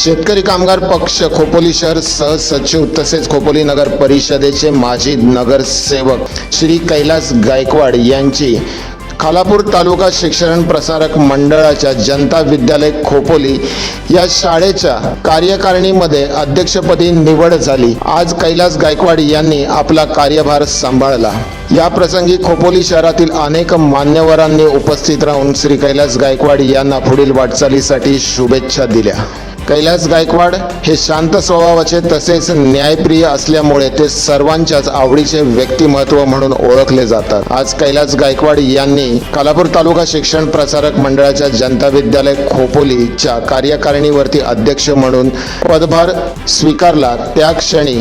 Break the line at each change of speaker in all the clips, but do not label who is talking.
शेतकरी कामगार पक्ष खोपोली शहर सहसचिव तसेच खोपोली नगर परिषदेचे माजी नगरसेवक श्री कैलास गायकवाड यांची खालापूर तालुका शिक्षण प्रसारक मंडळाच्या जनता विद्यालय खोपोली या शाळेच्या कार्यकारिणीमध्ये अध्यक्षपदी निवड झाली. आज कैलास गायकवाड यांनी आपला कार्यभार सांभाळला. या प्रसंगी खोपोली शहरातील अनेक मान्यवरांनी उपस्थित राहून श्री कैलास गायकवाड यांना पुढील वाटचालीसाठी शुभेच्छा दिल्या. कैलास गायकवाड हे शांत स्वभावाचे तसेच न्यायप्रिय असल्यामुळे ते सर्वांच्याच आवडीचे व्यक्तिमत्व म्हणून ओळखले जातात. आज कैलास गायकवाड यांनी कालापूर तालुका शिक्षण प्रसारक मंडळाच्या जनता विद्यालय खोपोलीच्या कार्यकारिणीवरती अध्यक्ष म्हणून पदभार स्वीकारला. त्या क्षणी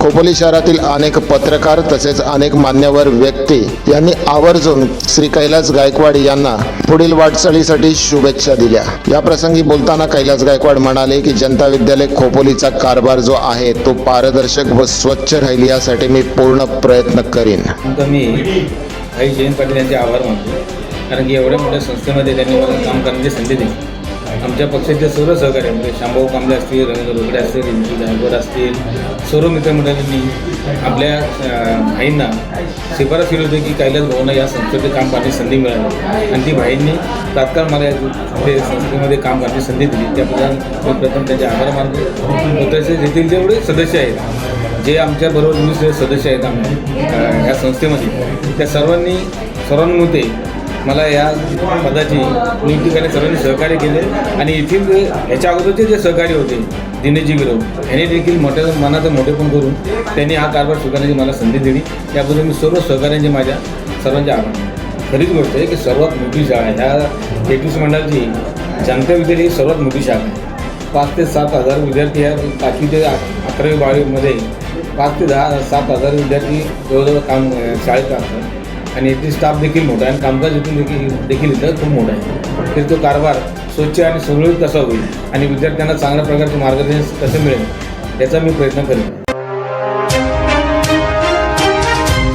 खोपोली शहरातील अनेक पत्रकार तसेच अनेक मान्यवर व्यक्ती यांनी आवर्जून श्री कैलास गायकवाड यांना पुढील वाटचालीसाठी शुभेच्छा दिल्या. या प्रसंगी बोलताना कैलास गायकवाड म्हणाले की जनता विद्यालय खोपोलीचा कारभार जो आहे तो पारदर्शक व स्वच्छ राहील यासाठी मी पूर्ण प्रयत्न करीन.
मी भाई जयंत पाटील यांचे आभार मानतो. कारण की एवढ्या मोठ्या संस्थेमध्ये त्यांनी मला काम करण्याची संधी दिली. आमच्या पक्षाचे सर्व सहकारी म्हणजे शांभाऊ कांबळे असतील रवींद्र रोकडे असतील रिंकू जायकवाड असतील सर्व मित्रमंडळांनी आपल्या भाईंना शिफारस केली होती की कैलास भाऊंना या संस्थेचे काम करण्याची संधी मिळाली. आणि ती भाईंनी तात्काळ मला ते संस्थेमध्ये काम करण्याची संधी दिली. त्याबद्दल मी प्रथम त्यांचे आभार मानतो. व तसेच येथील जेवढे सदस्य आहेत जे आमच्या बरोबर सदस्य आहेत आम्ही या संस्थेमध्ये त्या सर्वांनी सर्वांमध्ये मला या पदाची नियुक्ती करण्यास सर्वांनी सहकार्य केले आणि येथील याच्या अगोदरचे जे सहकारी होते दिनेशजी गिरव यांनी देखील मोठ्या मनाचं मोठेपण करून त्यांनी हा कारभार स्वीकारण्याची मला संधी दिली. त्याबद्दल मी सर्व सहकाऱ्यांचे माझ्या सर्वांचे आभार खरीच गोष्ट आहे की सर्वात मोठी शाळा आहे. ह्या एकवीस मंडळाची जनता विद्यालय ही सर्वात मोठी शाळा आहे. पाच ते सात हजार विद्यार्थी या पाचवी ते अकरावी बारावीमध्ये पाच ते दहा सात हजार विद्यार्थी जवळजवळ काम शाळेत असतात आणि येथील स्टाफ देखील मोठा आहे. आणि कामकाज येथील देखील देखील इथं खूप मोठा आहे. तर तो कारभार स्वच्छ आणि सुरळीत कसा होईल? आणि विद्यार्थ्यांना चांगल्या प्रकारचे मार्गदर्शन कसं मिळेल? याचा मी प्रयत्न करेन.